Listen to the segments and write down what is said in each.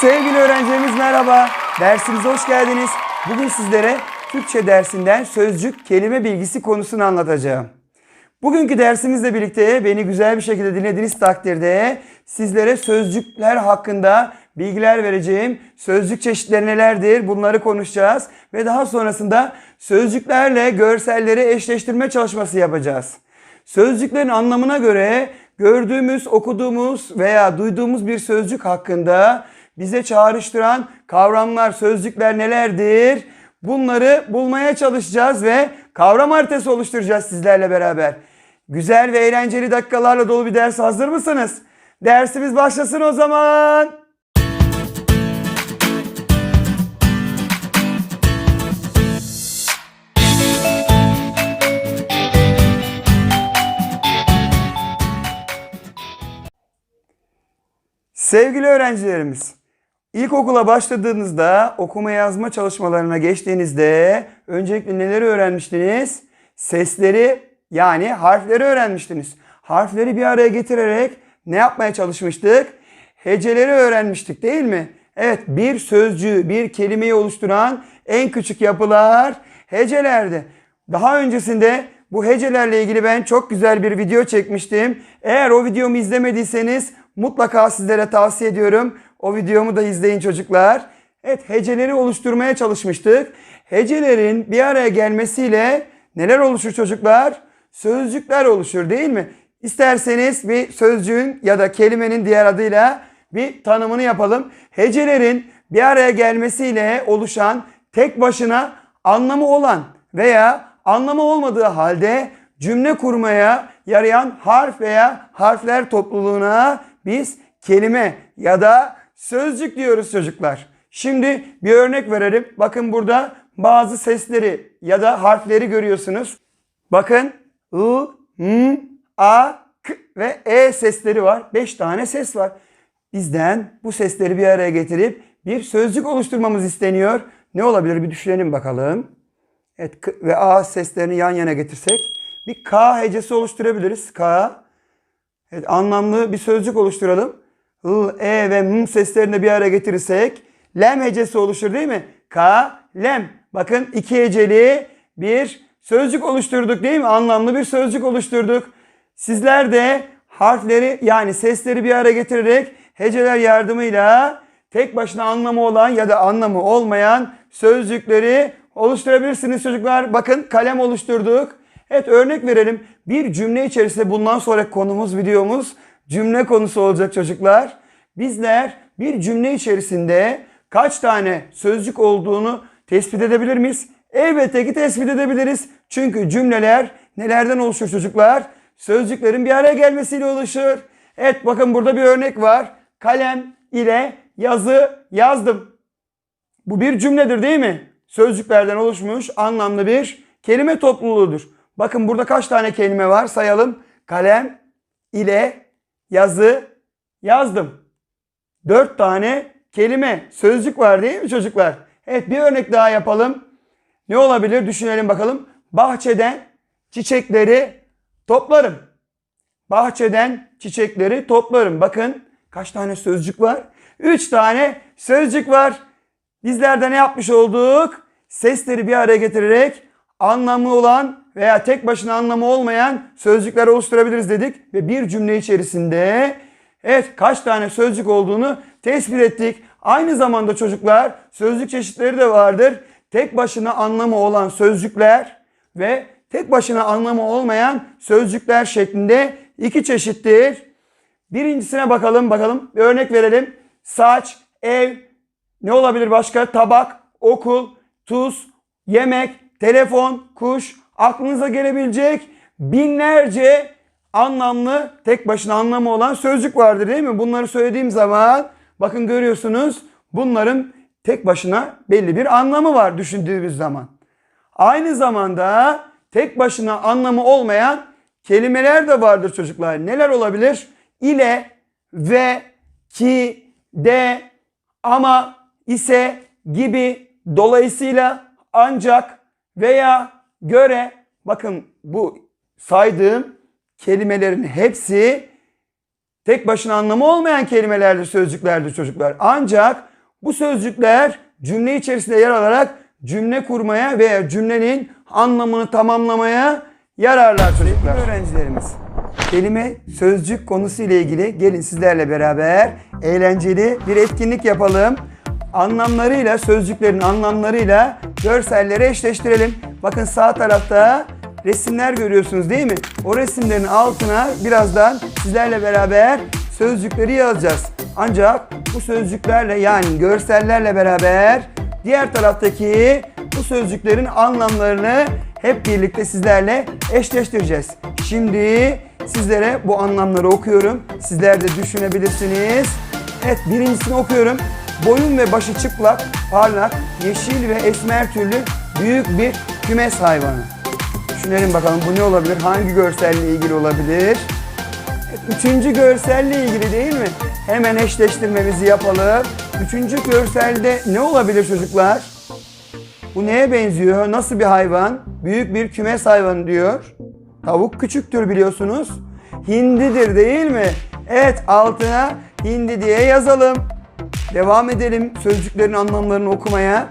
Sevgili öğrencilerimiz merhaba. Dersimize hoş geldiniz. Bugün sizlere Türkçe dersinden sözcük, kelime bilgisi konusunu anlatacağım. Bugünkü dersimizle birlikte beni güzel bir şekilde dinlediğiniz takdirde sizlere sözcükler hakkında bilgiler vereceğim. Sözcük çeşitleri nelerdir bunları konuşacağız. Ve daha sonrasında sözcüklerle görselleri eşleştirme çalışması yapacağız. Sözcüklerin anlamına göre gördüğümüz, okuduğumuz veya duyduğumuz bir sözcük hakkında bize çağrıştıran kavramlar, sözcükler nelerdir? Bunları bulmaya çalışacağız ve kavram haritası oluşturacağız sizlerle beraber. Güzel ve eğlenceli dakikalarla dolu bir ders hazır mısınız? Dersimiz başlasın o zaman. Sevgili öğrencilerimiz, ilkokula başladığınızda okuma yazma çalışmalarına geçtiğinizde öncelikle neleri öğrenmiştiniz? Sesleri yani harfleri öğrenmiştiniz. Harfleri bir araya getirerek ne yapmaya çalışmıştık? Heceleri öğrenmiştik değil mi? Evet bir sözcüğü, bir kelimeyi oluşturan en küçük yapılar hecelerdi. Daha öncesinde bu hecelerle ilgili ben çok güzel bir video çekmiştim. Eğer o videomu izlemediyseniz mutlaka sizlere tavsiye ediyorum. O videomu da izleyin çocuklar. Evet heceleri oluşturmaya çalışmıştık. Hecelerin bir araya gelmesiyle neler oluşur çocuklar? Sözcükler oluşur değil mi? İsterseniz bir sözcüğün ya da kelimenin diğer adıyla bir tanımını yapalım. Hecelerin bir araya gelmesiyle oluşan tek başına anlamı olan veya anlamı olmadığı halde cümle kurmaya yarayan harf veya harfler topluluğuna biz kelime ya da sözcük diyoruz çocuklar. Şimdi bir örnek verelim. Bakın burada bazı sesleri ya da harfleri görüyorsunuz. Bakın I, M, A, K ve E sesleri var. 5 tane ses var. Bizden bu sesleri bir araya getirip bir sözcük oluşturmamız isteniyor. Ne olabilir bir düşünelim bakalım. Evet K ve A seslerini yan yana getirsek bir K hecesi oluşturabiliriz. K. Evet anlamlı bir sözcük oluşturalım. L, E ve M seslerini bir araya getirirsek lem hecesi oluşur değil mi? K, lem. Bakın iki heceli bir sözcük oluşturduk değil mi? Anlamlı bir sözcük oluşturduk. Sizler de harfleri yani sesleri bir araya getirerek heceler yardımıyla tek başına anlamı olan ya da anlamı olmayan sözcükleri oluşturabilirsiniz çocuklar. Bakın kalem oluşturduk. Evet örnek verelim. Bir cümle içerisinde bundan sonraki konumuz, videomuz cümle konusu olacak çocuklar. Bizler bir cümle içerisinde kaç tane sözcük olduğunu tespit edebilir miyiz? Elbette ki tespit edebiliriz. Çünkü cümleler nelerden oluşur çocuklar? Sözcüklerin bir araya gelmesiyle oluşur. Evet bakın burada bir örnek var. Kalem ile yazı yazdım. Bu bir cümledir değil mi? Sözcüklerden oluşmuş anlamlı bir kelime topluluğudur. Bakın burada kaç tane kelime var sayalım. Kalem ile yazı yazdım. Dört tane kelime, sözcük var değil mi çocuklar? Evet bir örnek daha yapalım. Ne olabilir düşünelim bakalım. Bahçeden çiçekleri toplarım. Bahçeden çiçekleri toplarım. Bakın kaç tane sözcük var? Üç tane sözcük var. Bizler de ne yapmış olduk? Sesleri bir araya getirerek anlamı olan veya tek başına anlamı olmayan sözcükler oluşturabiliriz dedik. Ve bir cümle içerisinde evet kaç tane sözcük olduğunu tespit ettik. Aynı zamanda çocuklar sözcük çeşitleri de vardır. Tek başına anlamı olan sözcükler ve tek başına anlamı olmayan sözcükler şeklinde iki çeşittir. Birincisine bakalım bakalım bir örnek verelim. Saç, ev, ne olabilir başka? Tabak, okul, tuz, yemek, telefon, kuş, aklınıza gelebilecek binlerce anlamlı, tek başına anlamı olan sözcük vardır değil mi? Bunları söylediğim zaman bakın görüyorsunuz bunların tek başına belli bir anlamı var düşündüğümüz zaman. Aynı zamanda tek başına anlamı olmayan kelimeler de vardır çocuklar. Neler olabilir? İle, ve, ki, de, ama, ise gibi dolayısıyla ancak veya göre bakın bu saydığım kelimelerin hepsi tek başına anlamı olmayan kelimelerdir, sözcüklerdir çocuklar. Ancak bu sözcükler cümle içerisinde yer alarak cümle kurmaya veya cümlenin anlamını tamamlamaya yararlar çocuklar. Öğrencilerimiz kelime sözcük konusu ile ilgili gelin sizlerle beraber eğlenceli bir etkinlik yapalım. Anlamlarıyla, sözcüklerin anlamlarıyla görselleri eşleştirelim. Bakın sağ tarafta resimler görüyorsunuz değil mi? O resimlerin altına birazdan sizlerle beraber sözcükleri yazacağız. Ancak bu sözcüklerle yani görsellerle beraber diğer taraftaki bu sözcüklerin anlamlarını hep birlikte sizlerle eşleştireceğiz. Şimdi sizlere bu anlamları okuyorum. Sizler de düşünebilirsiniz. Evet birincisini okuyorum. Boyun ve başı çıplak, parlak, yeşil ve esmer türlü büyük bir kümes hayvanı. Düşünelim bakalım bu ne olabilir? Hangi görselle ilgili olabilir? Üçüncü görselle ilgili değil mi? Hemen eşleştirmemizi yapalım. Üçüncü görselde ne olabilir çocuklar? Bu neye benziyor? Nasıl bir hayvan? Büyük bir kümes hayvanı diyor. Tavuk küçüktür biliyorsunuz. Hindidir değil mi? Evet altına hindi diye yazalım. Devam edelim sözcüklerin anlamlarını okumaya.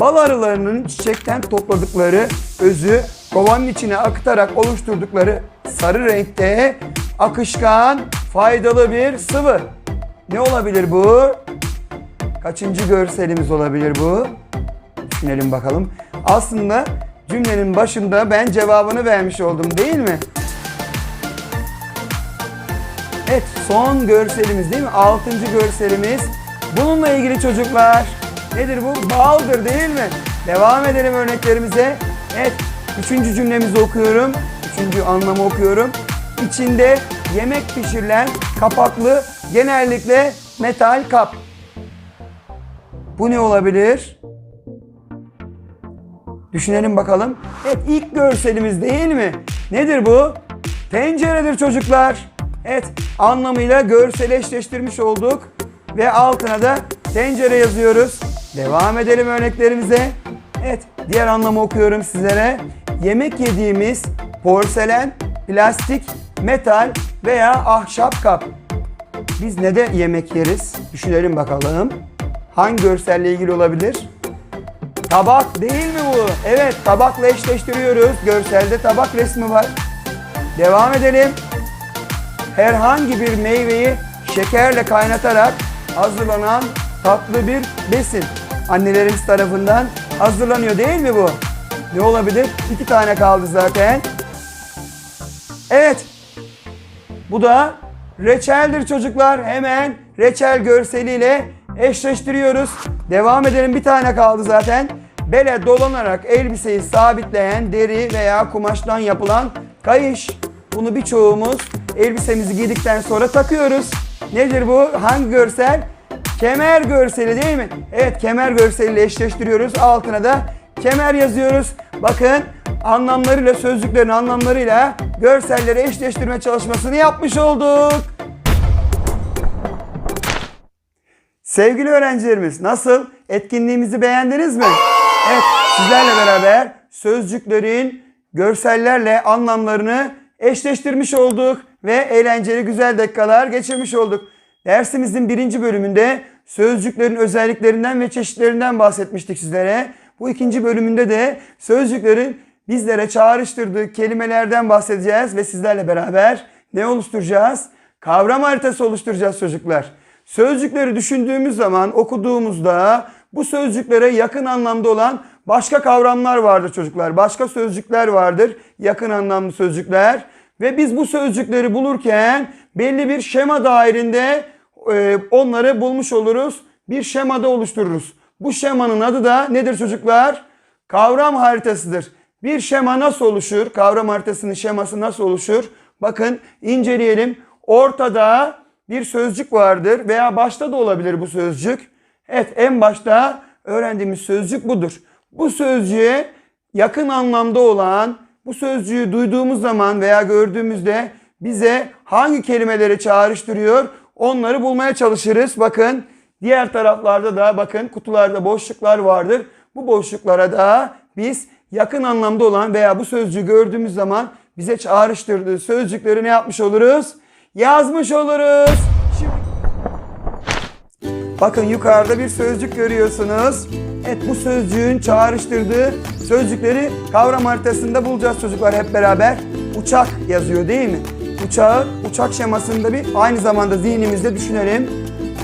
Bal arılarının çiçekten topladıkları özü kovanın içine akıtarak oluşturdukları sarı renkte akışkan, faydalı bir sıvı. Ne olabilir bu? Kaçıncı görselimiz olabilir bu? Düşünelim bakalım. Aslında cümlenin başında ben cevabını vermiş oldum değil mi? Evet son görselimiz değil mi? Altıncı görselimiz. Bununla ilgili çocuklar nedir bu? Baldır değil mi? Devam edelim örneklerimize. Evet üçüncü cümlemizi okuyorum. Üçüncü anlamı okuyorum. İçinde yemek pişirilen kapaklı genellikle metal kap. Bu ne olabilir? Düşünelim bakalım. Evet ilk görselimiz değil mi? Nedir bu? Tenceredir çocuklar. Evet anlamıyla görsel eşleştirmiş olduk. Ve altına da tencere yazıyoruz. Devam edelim örneklerimize. Evet diğer anlamı okuyorum sizlere. Yemek yediğimiz porselen, plastik, metal veya ahşap kap. Biz ne de yemek yeriz? Düşünelim bakalım. Hangi görselle ilgili olabilir? Tabak değil mi bu? Evet tabakla eşleştiriyoruz. Görselde tabak resmi var. Devam edelim. Herhangi bir meyveyi şekerle kaynatarak hazırlanan tatlı bir besin. Annelerimiz tarafından hazırlanıyor değil mi bu? Ne olabilir? İki tane kaldı zaten. Evet. Bu da reçeldir çocuklar. Hemen reçel görseliyle eşleştiriyoruz. Devam edelim. Bir tane kaldı zaten. Bele dolanarak elbiseyi sabitleyen deri veya kumaştan yapılan kayış. Bunu birçoğumuz elbisemizi giydikten sonra takıyoruz. Nedir bu? Hangi görsel? Kemer görseli değil mi? Evet kemer görseliyle eşleştiriyoruz. Altına da kemer yazıyoruz. Bakın anlamlarıyla sözcüklerin anlamlarıyla görselleri eşleştirme çalışmasını yapmış olduk. Sevgili öğrencilerimiz nasıl? Etkinliğimizi beğendiniz mi? Evet sizlerle beraber sözcüklerin görsellerle anlamlarını eşleştirmiş olduk ve eğlenceli güzel dakikalar geçirmiş olduk. Dersimizin birinci bölümünde sözcüklerin özelliklerinden ve çeşitlerinden bahsetmiştik sizlere. Bu ikinci bölümünde de sözcüklerin bizlere çağrıştırdığı kelimelerden bahsedeceğiz ve sizlerle beraber ne oluşturacağız? Kavram haritası oluşturacağız çocuklar. Sözcükleri düşündüğümüz zaman okuduğumuzda bu sözcüklere yakın anlamda olan başka kavramlar vardır çocuklar. Başka sözcükler vardır. Yakın anlamlı sözcükler. Ve biz bu sözcükleri bulurken belli bir şema dairinde e, onları bulmuş oluruz. Bir şemada oluştururuz. Bu şemanın adı da nedir çocuklar? Kavram haritasıdır. Bir şema nasıl oluşur? Kavram haritasının şeması nasıl oluşur? Bakın inceleyelim. Ortada bir sözcük vardır veya başta da olabilir bu sözcük. Evet en başta öğrendiğimiz sözcük budur. Bu sözcüğe yakın anlamda olan bu sözcüğü duyduğumuz zaman veya gördüğümüzde bize hangi kelimeleri çağrıştırıyor onları bulmaya çalışırız. Bakın diğer taraflarda da bakın kutularda boşluklar vardır. Bu boşluklara da biz yakın anlamda olan veya bu sözcüğü gördüğümüz zaman bize çağrıştırdığı sözcükleri ne yapmış oluruz? Yazmış oluruz. Bakın yukarıda bir sözcük görüyorsunuz. Evet bu sözcüğün çağrıştırdığı sözcükleri kavram haritasında bulacağız çocuklar hep beraber. Uçak yazıyor değil mi? Uçağı uçak şemasında bir aynı zamanda zihnimizde düşünelim.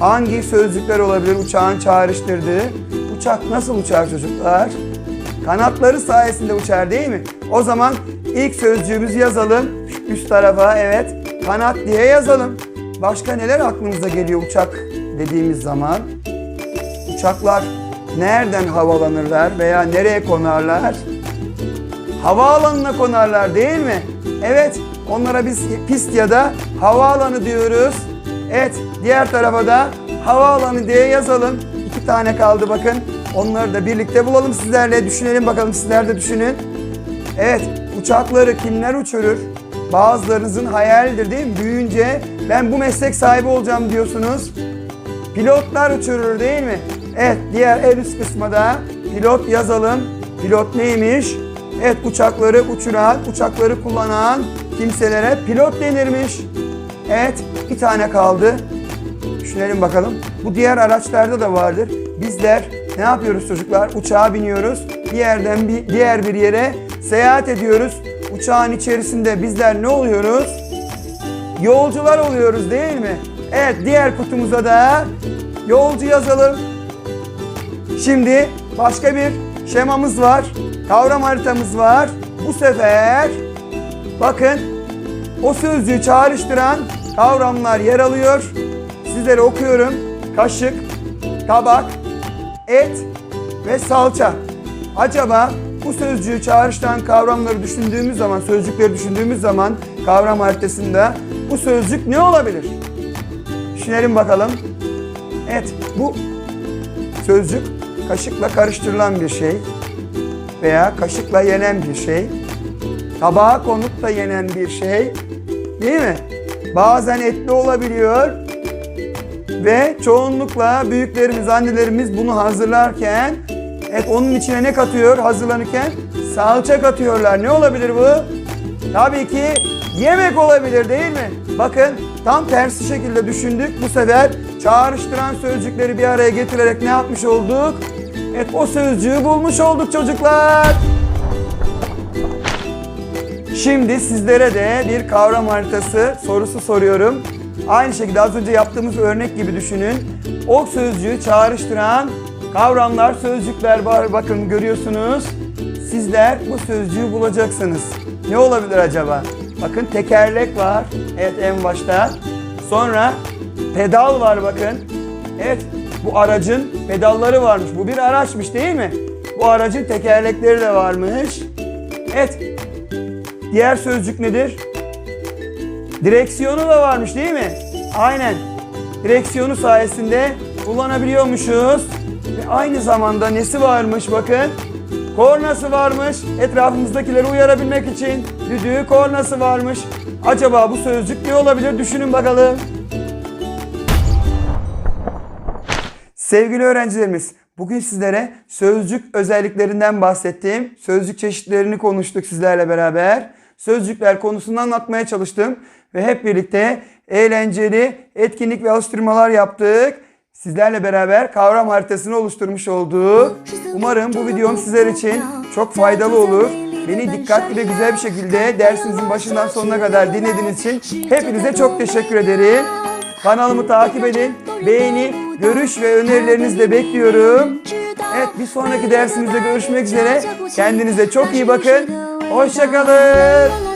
Hangi sözcükler olabilir uçağın çağrıştırdığı? Uçak nasıl uçar çocuklar? Kanatları sayesinde uçar değil mi? O zaman ilk sözcüğümüzü yazalım. Üst tarafa evet kanat diye yazalım. Başka neler aklımıza geliyor uçak dediğimiz zaman? Uçaklar nereden havalanırlar veya nereye konarlar? Havaalanına konarlar değil mi? Evet onlara biz pist ya da havaalanı diyoruz. Evet diğer tarafa da havaalanı diye yazalım. İki tane kaldı bakın. Onları da birlikte bulalım sizlerle. Düşünelim bakalım sizler de düşünün. Evet uçakları kimler uçurur? Bazılarınızın hayalidir değil mi? Büyüyünce ben bu meslek sahibi olacağım diyorsunuz. Pilotlar uçurur değil mi? Evet diğer en üst kısma da pilot yazalım. Pilot neymiş? Evet uçakları uçuran, uçakları kullanan kimselere pilot denirmiş. Evet bir tane kaldı. Düşünelim bakalım. Bu diğer araçlarda da vardır. Bizler ne yapıyoruz çocuklar? Uçağa biniyoruz. Bir yerden bir diğer bir yere seyahat ediyoruz. Uçağın içerisinde bizler ne oluyoruz? Yolcular oluyoruz değil mi? Evet diğer kutumuza da yolcu yazalım. Şimdi başka bir şemamız var. Kavram haritamız var. Bu sefer bakın o sözcüğü çağrıştıran kavramlar yer alıyor. Sizlere okuyorum. Kaşık, tabak, et ve salça. Acaba bu sözcüğü çağrıştıran kavramları düşündüğümüz zaman, sözcükleri düşündüğümüz zaman kavram haritasında bu sözcük ne olabilir? Düşünelim bakalım. Evet, bu sözcük kaşıkla karıştırılan bir şey veya kaşıkla yenen bir şey. Tabağa konup da yenen bir şey. Değil mi? Bazen etli olabiliyor ve çoğunlukla büyüklerimiz, annelerimiz bunu hazırlarken evet onun içine ne katıyor hazırlanırken? Salça katıyorlar. Ne olabilir bu? Tabii ki yemek olabilir değil mi? Bakın tam tersi şekilde düşündük. Bu sefer çağrıştıran sözcükleri bir araya getirerek ne yapmış olduk? Evet o sözcüğü bulmuş olduk çocuklar. Şimdi sizlere de bir kavram haritası sorusu soruyorum. Aynı şekilde az önce yaptığımız örnek gibi düşünün. O sözcüğü çağrıştıran kavramlar, sözcükler var. Bakın görüyorsunuz. Sizler bu sözcüğü bulacaksınız. Ne olabilir acaba? Bakın tekerlek var. Evet en başta. Sonra pedal var bakın. Evet bu aracın pedalları varmış. Bu bir araçmış değil mi? Bu aracın tekerlekleri de varmış. Evet. Diğer sözcük nedir? Direksiyonu da varmış değil mi? Aynen. Direksiyonu sayesinde kullanabiliyormuşuz. Ve aynı zamanda nesi varmış bakın. Kornası varmış. Etrafımızdakileri uyarabilmek için düdüğü kornası varmış. Acaba bu sözcük ne olabilir? Düşünün bakalım. Sevgili öğrencilerimiz, bugün sizlere sözcük özelliklerinden bahsettim. Sözcük çeşitlerini konuştuk sizlerle beraber. Sözcükler konusunu anlatmaya çalıştım ve hep birlikte eğlenceli etkinlik ve alıştırmalar yaptık. Sizlerle beraber kavram haritasını oluşturmuş olduk. Umarım bu videom sizler için çok faydalı olur. Beni dikkatli ve güzel bir şekilde dersinizin başından sonuna kadar dinlediğiniz için hepinize çok teşekkür ederim. Kanalımı takip edin. Beğeni, görüş ve önerilerinizi de bekliyorum. Evet bir sonraki dersimizde görüşmek üzere. Kendinize çok iyi bakın. Hoşçakalın.